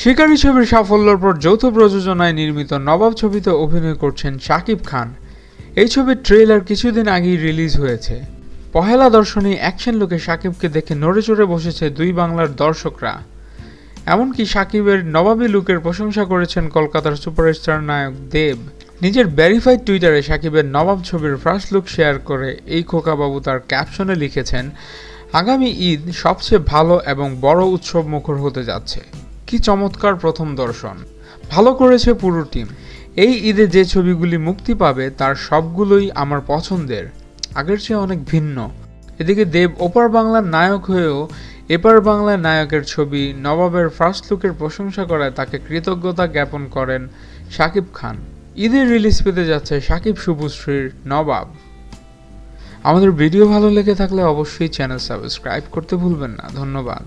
শিকারী ছবির সাফল্যের পর যৌথ প্রযোজনায় নির্মিত নবাব ছবিতে অভিনয় করছেন শাকিব খান। এই ছবির ট্রেলার কিছুদিন আগেই রিলিজ হয়েছে। পহেলা দর্শনে অ্যাকশন লুকে শাকিবকে দেখে নড়ে চড়ে বসেছে দুই বাংলার দর্শকরা। এমনকি শাকিবের নবাবী লুকের প্রশংসা করেছেন কলকাতার সুপারস্টার নায়ক দেব। নিজের ভেরিফাইড টুইটারে শাকিবের নবাব ছবির ফার্স্ট লুক শেয়ার করে এই খোকাবাবু তার ক্যাপশনে লিখেছেন, আগামী ঈদ সবচেয়ে ভালো এবং বড় উৎসব মুখর হতে যাচ্ছে। কি চমৎকার প্রথম দর্শন। ভালো করেছে পুরো টিম এই ঈদে যে ছবিগুলি মুক্তি পাবে তার সবগুলোই আমার পছন্দের। আগের চেয়ে অনেক ভিন্ন। এদিকে দেব ওপার বাংলার নায়ক হয়েও এপার বাংলায় নায়কের ছবি নবাবের ফার্স্ট লুকের প্রশংসা করায় তাকে কৃতজ্ঞতা জ্ঞাপন করেন শাকিব খান। ঈদের রিলিজ পেতে যাচ্ছে শাকিব শুভশ্রীর নবাব। আমাদের ভিডিও ভালো লেগে থাকলে অবশ্যই চ্যানেল সাবস্ক্রাইব করতে ভুলবেন না। ধন্যবাদ।